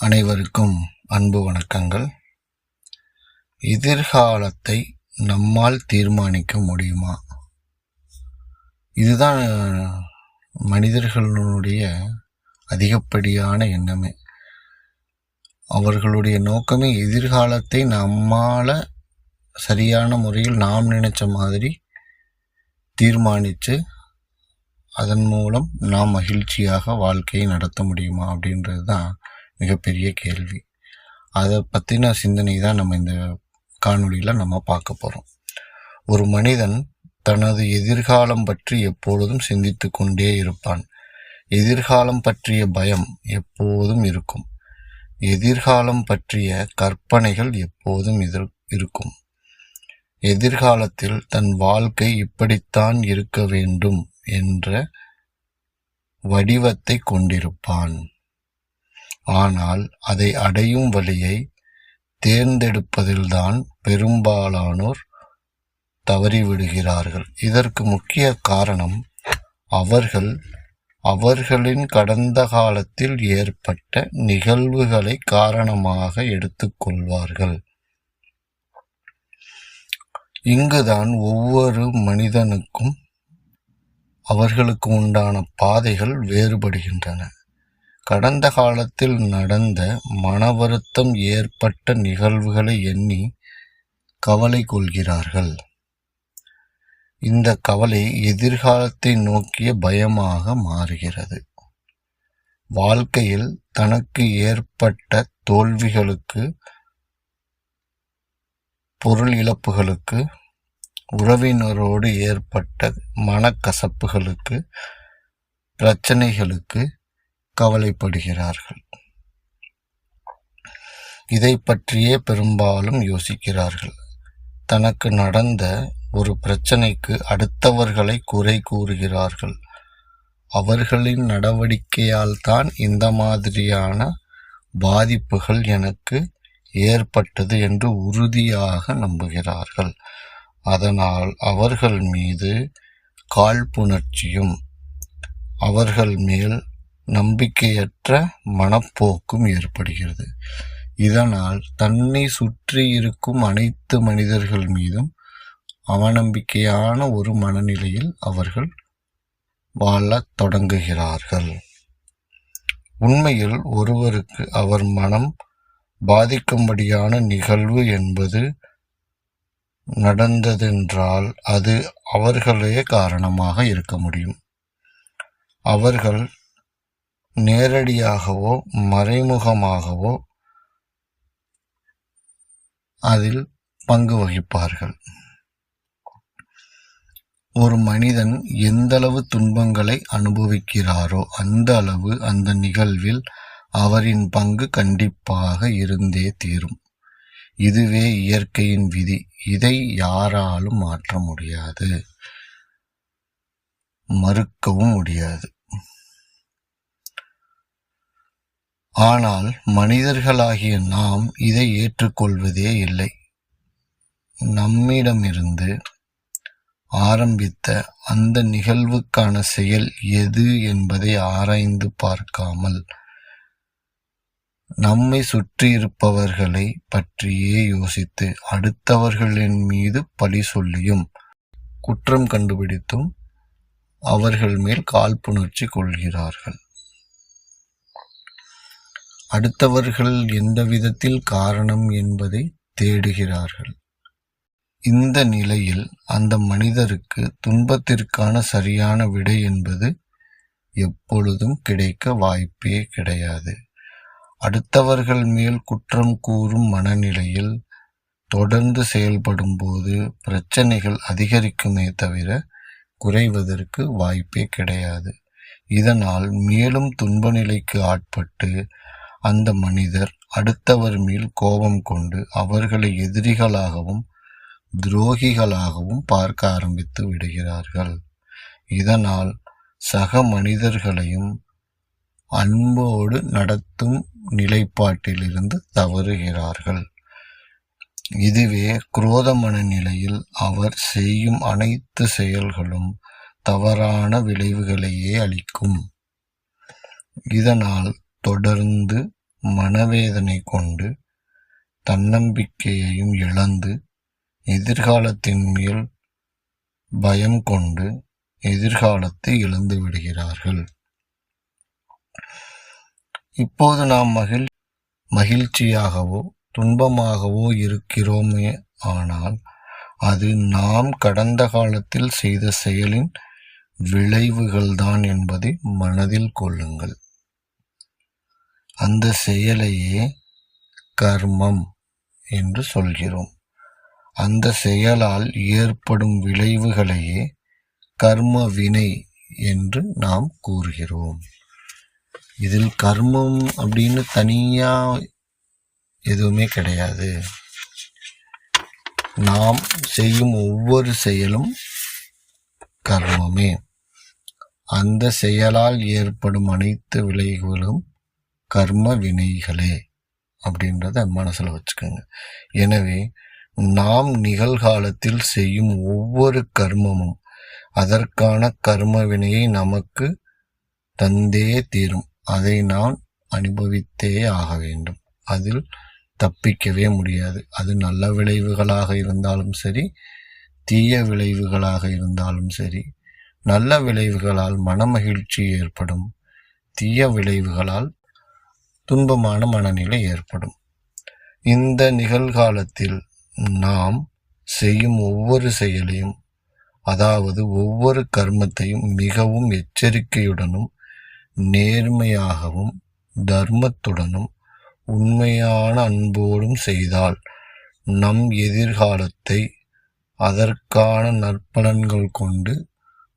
அனைவருக்கும் அன்பு வணக்கங்கள். எதிர்காலத்தை நம்மால் தீர்மானிக்க முடியுமா? இதுதான் மனிதர்களுடைய அதிகப்படியான எண்ணமே. அவர்களுடைய நோக்கமே எதிர்காலத்தை நம்மால் சரியான முறையில் நாம் நினைச்ச மாதிரி தீர்மானித்து அதன் மூலம் நாம் மகிழ்ச்சியாக வாழ்க்கையை நடத்த முடியுமா அப்படின்றது தான் மிகப்பெரிய கேள்வி. அதை பற்றின சிந்தனை தான் நம்ம இந்த காணொளியில் நம்ம பார்க்க போகிறோம் ஒரு மனிதன் தனது எதிர்காலம் பற்றி எப்பொழுதும் சிந்தித்து கொண்டே இருப்பான். எதிர்காலம் பற்றிய பயம் எப்போதும் இருக்கும். எதிர்காலம் பற்றிய கற்பனைகள் எப்போதும் எதிர் இருக்கும். எதிர்காலத்தில் தன் வாழ்க்கை இப்படித்தான் இருக்க வேண்டும் என்ற வடிவத்தை கொண்டிருப்பான். ஆனால் அதை அடையும் வழியை தேர்ந்தெடுப்பதில்தான் பெரும்பாலானோர் தவறிவிடுகிறார்கள். இதற்கு முக்கிய காரணம் அவர்கள் அவர்களின் கடந்த காலத்தில் ஏற்பட்ட நிகழ்வுகளை காரணமாக எடுத்துக்கொள்வார்கள். இங்குதான் ஒவ்வொரு மனிதனுக்கும் அவர்களுக்கு உண்டான பாதைகள் வேறுபடுகின்றன. கடந்த காலத்தில் நடந்த மன வருத்தம் ஏற்பட்ட நிகழ்வுகளை எண்ணி கவலை கொள்கிறார்கள். இந்த கவலை எதிர்காலத்தை நோக்கிய பயமாக மாறுகிறது. வாழ்க்கையில் தனக்கு ஏற்பட்ட தோல்விகளுக்கு பொருள் இழப்புகளுக்கு உறவினரோடு ஏற்பட்ட மனக்கசப்புகளுக்கு பிரச்சனைகளுக்கு கவலைப்படுகிறார்கள். இதை பற்றியே பெரும்பாலும் யோசிக்கிறார்கள். தனக்கு நடந்த ஒரு பிரச்சனைக்கு அடுத்தவர்களை குறை கூறுகிறார்கள். அவர்களின் நடவடிக்கையால் தான் இந்த மாதிரியான பாதிப்புகள் எனக்கு ஏற்பட்டது என்று உறுதியாக நம்புகிறார்கள். அதனால் அவர்கள் மீது காழ்ப்புணர்ச்சியும் அவர்கள் மேல் நம்பிக்கையற்ற மனப்போக்கும் ஏற்படுகிறது. இதனால் தன்னை சுற்றி இருக்கும் அனைத்து மனிதர்கள் மீதும் அவநம்பிக்கையான ஒரு மனநிலையில் அவர்கள் வாழத் தொடங்குகிறார்கள். உண்மையில் ஒருவருக்கு அவர் மனம் பாதிக்கும்படியான நிகழ்வு என்பது நடந்ததென்றால் அது அவர்களே காரணமாக இருக்க முடியும். அவர்கள் நேரடியாகவோ மறைமுகமாகவோ அதில் பங்கு வகிப்பார்கள். ஒரு மனிதன் எந்தளவு துன்பங்களை அனுபவிக்கிறாரோ அந்த அளவு அந்த நிகழ்வில் அவரின் பங்கு கண்டிப்பாக இருந்தே தீரும். இதுவே இயற்கையின் விதி. இதை யாராலும் மாற்ற முடியாது. மறுக்கவும் முடியாது. ஆனால் மனிதர்களாகிய நாம் இதை ஏற்றுக்கொள்வதே இல்லை. நம்மிடமிருந்து ஆரம்பித்த அந்த நிகழ்வுக்கான செயல் எது என்பதை ஆராய்ந்து பார்க்காமல் நம்மை சுற்றியிருப்பவர்களை பற்றியே யோசித்து அடுத்தவர்களின் மீது பழி சொல்லியும் குற்றம் கண்டுபிடித்தும் அவர்கள் மேல் காழ்ப்புணர்ச்சி கொள்கிறார்கள். அடுத்தவர்கள் எந்த விதத்தில் காரணம் என்பதை தேடுகிறார்கள். இந்த நிலையில் அந்த மனிதருக்கு துன்பத்திற்கான சரியான விடை என்பது எப்பொழுதும் கிடைக்க வாய்ப்பே கிடையாது. அடுத்தவர்கள் மேல் குற்றம் கூறும் மனநிலையில் தொடர்ந்து செயல்படும் போது பிரச்சனைகள் அதிகரிக்குமே தவிர குறைவதற்கு வாய்ப்பே கிடையாது. இதனால் மேலும் துன்ப நிலைக்கு ஆட்பட்டு அந்த மனிதர் அடுத்தவர் மேல் கோபம் கொண்டு அவர்களை எதிரிகளாகவும் துரோகிகளாகவும் பார்க்க ஆரம்பித்து விடுகிறார்கள். இதனால் சக மனிதர்களையும் அன்போடு நடத்தும் நிலைப்பாட்டிலிருந்து தவறுகிறார்கள். இதுவே குரோத மனநிலையில் அவர் செய்யும் அனைத்து செயல்களும் தவறான விளைவுகளையே அளிக்கும். இதனால் தொடர்ந்து மனவேதனை கொண்டு தன்னம்பிக்கையையும் இழந்து எதிர்காலத்தின் மேல் பயம் கொண்டு எதிர்காலத்தை இழந்து விடுகிறார்கள். இப்போது நாம் மகிழ் மகிழ்ச்சியாகவோ துன்பமாகவோ இருக்கிறோமே ஆனால் அது நாம் கடந்த காலத்தில் செய்த செயலின் விளைவுகள்தான் என்பதை மனதில் கொள்ளுங்கள். அந்த செயலையே கர்மம் என்று சொல்கிறோம். அந்த செயலால் ஏற்படும் விளைவுகளையே கர்ம வினை என்று நாம் கூறுகிறோம். இதில் கர்மம் அப்படின்னு தனியா எதுவுமே கிடையாது. நாம் செய்யும் ஒவ்வொரு செயலும் கர்மமே. அந்த செயலால் ஏற்படும் அனைத்து விளைவுகளும் கர்ம வினைகளே அப்படின்றத மனசில் வச்சுக்கோங்க. எனவே நாம் நிகழ்காலத்தில் செய்யும் ஒவ்வொரு கர்மமும் அதற்கான கர்ம வினையை நமக்கு தந்தே தீரும். அதை நான் அனுபவித்தே ஆக வேண்டும். அதில் தப்பிக்கவே முடியாது. அது நல்ல விளைவுகளாக இருந்தாலும் சரி தீய விளைவுகளாக இருந்தாலும் சரி நல்ல விளைவுகளால் மனமகிழ்ச்சி ஏற்படும். தீய விளைவுகளால் துன்பமான மனநிலை ஏற்படும். இந்த நிகழ்காலத்தில் நாம் செய்யும் ஒவ்வொரு செயலையும் அதாவது ஒவ்வொரு கர்மத்தையும் மிகவும் எச்சரிக்கையுடனும் நேர்மையாகவும் தர்மத்துடனும் உண்மையான அன்போடும் செய்தால் நம் எதிர்காலத்தை அதற்கான நற்பலன்கள் கொண்டு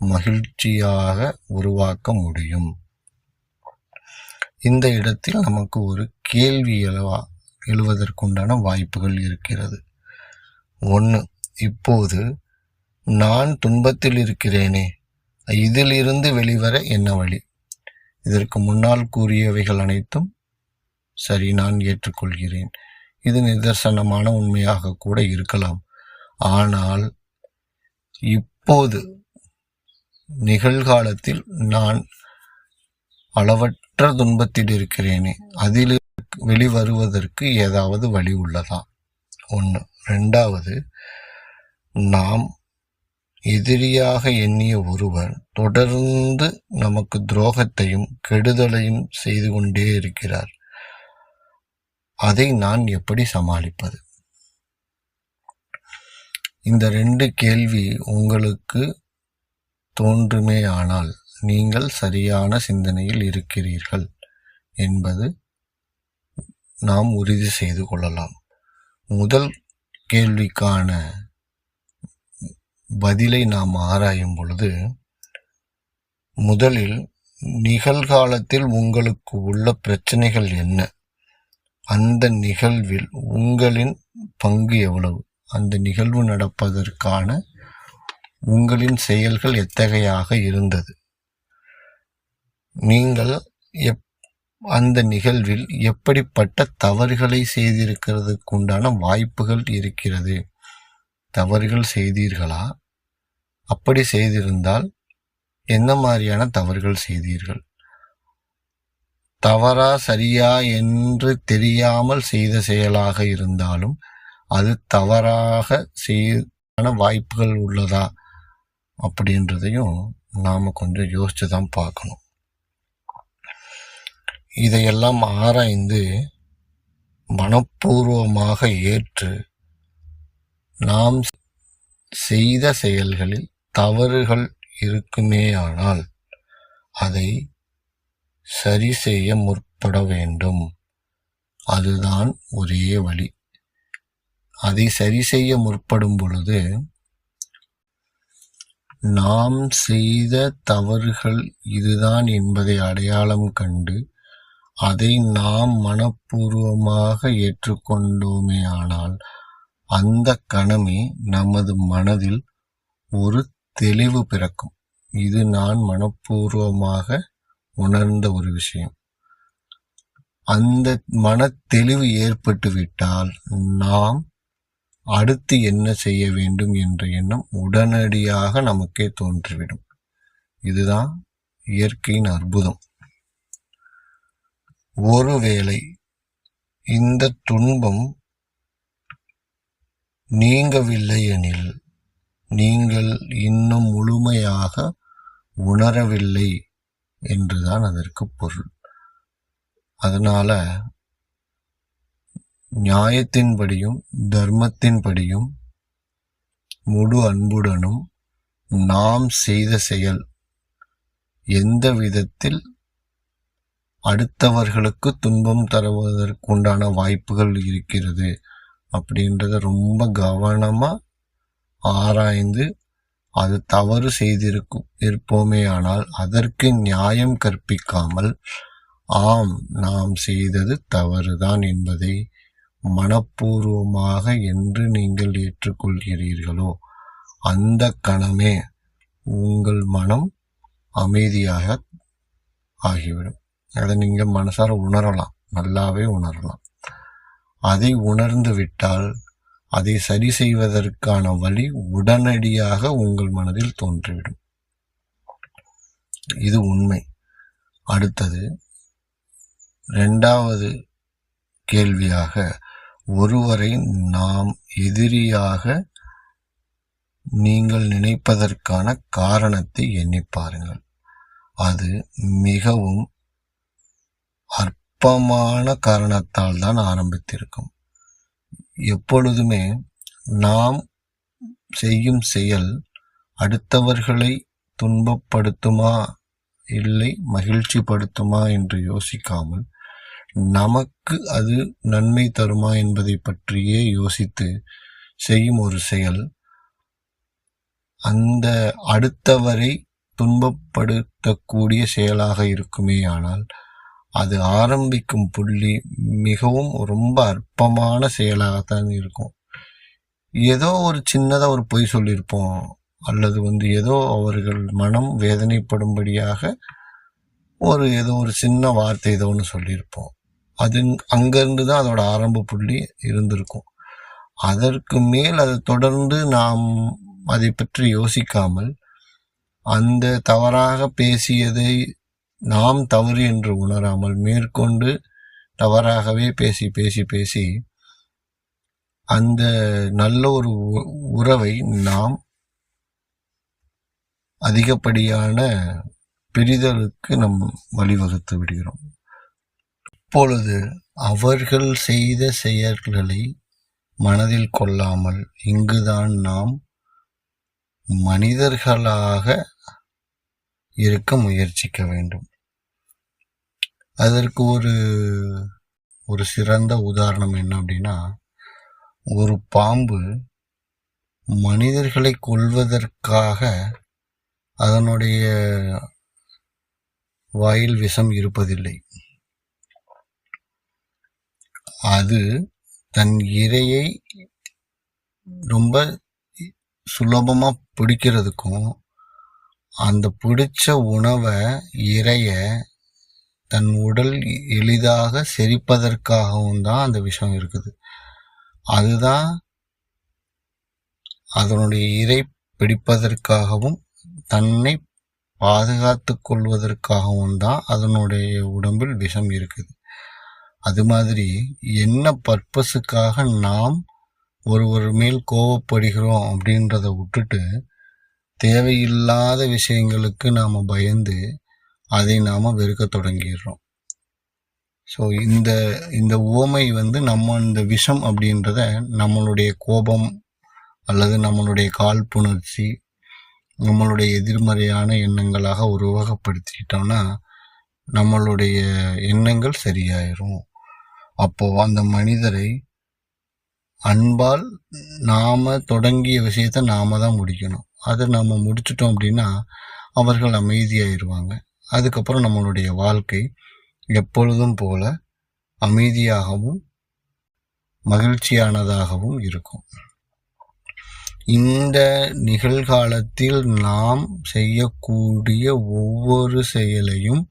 மகிழ்ச்சியாக உருவாக்க முடியும். இந்த இடத்தில் நமக்கு ஒரு கேள்வி எழுவா எழுவதற்குண்டான வாய்ப்புகள் இருக்கிறது. ஒன்று இப்போது நான் துன்பத்தில் இருக்கிறேனே இதிலிருந்து வெளிவர என்ன வழி? இதற்கு முன்னால் கூறியவைகள் அனைத்தும் சரி நான் ஏற்றுக்கொள்கிறேன். இது நிதர்சனமான உண்மையாக கூட இருக்கலாம். ஆனால் இப்போது நிகழ்காலத்தில் நான் அளவற்ற துன்பத்தில் இருக்கிறேனே அதில் வெளிவருவதற்கு ஏதாவது வழி உள்ளதா? ஒன்று ரெண்டாவது நாம் எதிரியாக எண்ணிய ஒருவர் தொடர்ந்து நமக்கு துரோகத்தையும் கெடுதலையும் செய்து கொண்டே இருக்கிறார். அதை நான் எப்படி சமாளிப்பது? இந்த ரெண்டு கேள்வி உங்களுக்கு தோன்றுமே ஆனால் நீங்கள் சரியான சிந்தனையில் இருக்கிறீர்கள் என்பது நாம் உறுதி செய்து கொள்ளலாம். முதல் கேள்விக்கான பதிலை நாம் ஆராயும் பொழுது முதலில் நிகழ்காலத்தில் உங்களுக்கு உள்ள பிரச்சனைகள் என்ன? அந்த நிகழ்வில் உங்களின் பங்கு எவ்வளவு? அந்த நிகழ்வு நடப்பதற்கான உங்களின் செயல்கள் எத்தகையாக இருந்தது? நீங்கள் எப் அந்த நிகழ்வில் எப்படிப்பட்ட தவறுகளை செய்திருக்கிறதுக்கு உண்டான வாய்ப்புகள் இருக்கிறது. தவறுகள் செய்தீர்களா? அப்படி செய்திருந்தால் என்ன மாதிரியான தவறுகள் செய்தீர்கள்? தவறா சரியா என்று தெரியாமல் செய்த செயலாக இருந்தாலும் அது தவறாக செய்ய வாய்ப்புகள் உள்ளதா? அப்படின்றதையும் நாம் கொஞ்சம் யோசிச்சு தான் பார்க்கணும். இதையெல்லாம் ஆராய்ந்து மனப்பூர்வமாக ஏற்று நாம் செய்த செயல்களில் தவறுகள் இருக்குமேயானால் அதை சரி செய்ய முற்பட வேண்டும். அதுதான் ஒரே வழி. அதை சரி செய்ய முற்படும் பொழுது நாம் செய்த தவறுகள் இதுதான் என்பதை அடையாளம் கண்டு அதை நாம் மனப்பூர்வமாக ஏற்றுக்கொண்டோமே ஆனால் அந்த கணமே நமது மனதில் ஒரு தெளிவு பிறக்கும். இது நான் மனப்பூர்வமாக உணர்ந்த ஒரு விஷயம். அந்த மன தெளிவு ஏற்பட்டு விட்டால் நாம் அடுத்து என்ன செய்ய வேண்டும் என்ற எண்ணம் உடனடியாக நமக்கே தோன்றிவிடும். இதுதான் இயற்கையின் அற்புதம். ஒருவேளை இந்த துன்பம் நீங்கவில்லை எனில் நீங்கள் இன்னும் முழுமையாக உணரவில்லை என்றுதான் அதற்கு பொருள். அதனால நியாயத்தின்படியும் தர்மத்தின்படியும் முழு அன்புடனும் நாம் செய்த செயல் எந்த விதத்தில் அடுத்தவர்களுக்கு துன்பம் தருவதற்குண்டான வாய்ப்புகள் இருக்கிறது. அப்படின்றத ரொம்ப கவனமாக ஆராய்ந்து அது தவறு செய்திருக்கும் இருப்போமே ஆனால் அதற்கு நியாயம் கற்பிக்காமல் ஆம் நாம் செய்தது தவறுதான் என்பதை மனப்பூர்வமாக என்று நீங்கள் ஏற்றுக்கொள்கிறீர்களோ? அந்த கணமே உங்கள் மனம் அமைதியாக ஆகிவிடும். அதை நீங்கள் மனசார உணரலாம். நல்லாவே உணரலாம். அதை உணர்ந்து விட்டால் அதை சரி செய்வதற்கான வழி உடனடியாக உங்கள் மனதில் தோன்றிவிடும். இது உண்மை. அடுத்தது ரெண்டாவது கேள்வியாக ஒருவரை நாம் எதிரியாக நீங்கள் நினைப்பதற்கான காரணத்தை எண்ணி பாருங்கள். அது மிகவும் அற்பமான காரணத்தால் தான் ஆரம்பித்திருக்கும். எப்பொழுதுமே நாம் செய்யும் செயல் அடுத்தவர்களை துன்பப்படுத்துமா இல்லை மகிழ்ச்சிப்படுத்துமா என்று யோசிக்காமல் நமக்கு அது நன்மை தருமா என்பதை பற்றியே யோசித்து செய்யும் ஒரு செயல். அந்த அடுத்தவரை துன்பப்படுத்தக்கூடிய செயலாக இருக்குமே ஆனால் அது ஆரம்பிக்கும் புள்ளி மிகவும் ரொம்ப அற்பமான செயலாகத்தான் இருக்கும். ஏதோ ஒரு சின்னதாக ஒரு பொய் சொல்லியிருப்போம். அல்லது வந்து ஏதோ அவர்கள் மனம் வேதனைப்படும்படியாக ஒரு ஏதோ ஒரு சின்ன வார்த்தை ஏதோ ஒன்று சொல்லியிருப்போம். அது அங்கேருந்து தான் அதோட ஆரம்ப புள்ளி இருந்திருக்கும். அதற்கு மேல் அதை தொடர்ந்து நாம் அதை பற்றி யோசிக்காமல் அந்த தவறாக பேசியதை நாம் தவறு என்று உணராமல் மேற்கொண்டு தவறாகவே பேசி பேசி பேசி அந்த நல்ல ஒரு உறவை நாம் அதிகப்படியான பிரிதலுக்கு நம் வழிவகுத்து விடுகிறோம். இப்பொழுது அவர்கள் செய்த செயல்களை மனதில் கொள்ளாமல் இங்குதான் நாம் மனிதர்களாக இருக்க முயற்சிக்க வேண்டும். அதற்கு ஒரு ஒரு சிறந்த உதாரணம் என்ன அப்படின்னா ஒரு பாம்பு மனிதர்களை கொள்வதற்காக அதனுடைய வாயில் விஷம் இருப்பதில்லை. அது தன் இரையை ரொம்ப சுலபமாக பிடிக்கிறதுக்கும் அந்த பிடிச்ச உணவை இறைய தன் உடல் எளிதாக செரிப்பதற்காகவும் தான் அந்த விஷம் இருக்குது. அதுதான் அதனுடைய இறை பிடிப்பதற்காகவும் தன்னை பாதுகாத்து கொள்வதற்காகவும் தான் அதனுடைய உடம்பில் விஷம் இருக்குது. அது மாதிரி என்ன பர்பஸுக்காக நாம் ஒருவர் மேல் கோவப்படுகிறோம் அப்படின்றத விட்டுட்டு தேவையில்லாத விஷயங்களுக்கு நாம் பயந்து அதை நாம் வெறுக்க தொடங்கிடுறோம். ஸோ இந்த இந்த உவமை வந்து நம்ம இந்த விஷம் அப்படின்றத நம்மளுடைய கோபம் அல்லது நம்மளுடைய காழ்ப்புணர்ச்சி நம்மளுடைய எதிர்மறையான எண்ணங்களாக உருவகப்படுத்திக்கிட்டோம்னா நம்மளுடைய எண்ணங்கள் சரியாயிரும். அப்போ அந்த மனிதரை அன்பால் நாம தொடங்கிய விஷயத்த நாம தான் முடிக்கணும். அதை நம்ம முடிச்சிட்டோம் அப்படின்னா அவர்கள் அமைதியாயிருவாங்க. அதுக்கப்புறம் நம்மளுடைய வாழ்க்கை எப்பொழுதும் போல அமைதியாகவும் மகிழ்ச்சியானதாகவும் இருக்கும். இந்த நிகழ்காலத்தில் நாம் செய்யக்கூடிய ஒவ்வொரு செயலையும்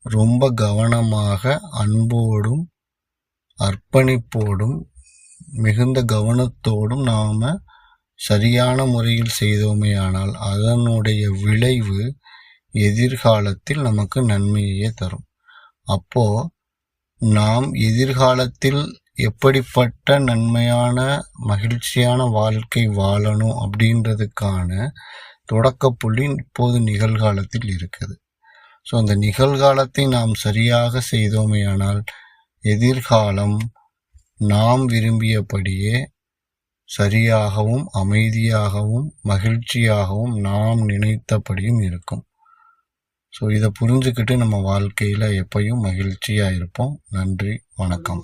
ரொம்ப கவனமாக அன்போடும் அர்ப்பணிப்போடும் மிகுந்த கவனத்தோடும் நாம் சரியான முறையில் செய்தோமேயானால் அதனுடைய விளைவு எதிர்காலத்தில் நமக்கு நன்மையே தரும். அப்போ நாம் எதிர்காலத்தில் எப்படிப்பட்ட நன்மையான மகிழ்ச்சியான வாழ்க்கை வாழணும் அப்படின்றதுக்கான தொடக்க புள்ளி இப்போது நிகழ்காலத்தில் இருக்குது. ஸோ அந்த நிகழ்காலத்தை நாம் சரியாக செய்தோமேயானால் எதிர்காலம் நாம் விரும்பியபடியே சரியாகவும் அமைதியாகவும் மகிழ்ச்சியாகவும் நாம் நினைத்தபடியும் இருக்கும். ஸோ இதை புரிஞ்சுக்கிட்டு நம்ம வாழ்க்கையில் எப்பயும் மகிழ்ச்சியாக இருப்போம். நன்றி வணக்கம்.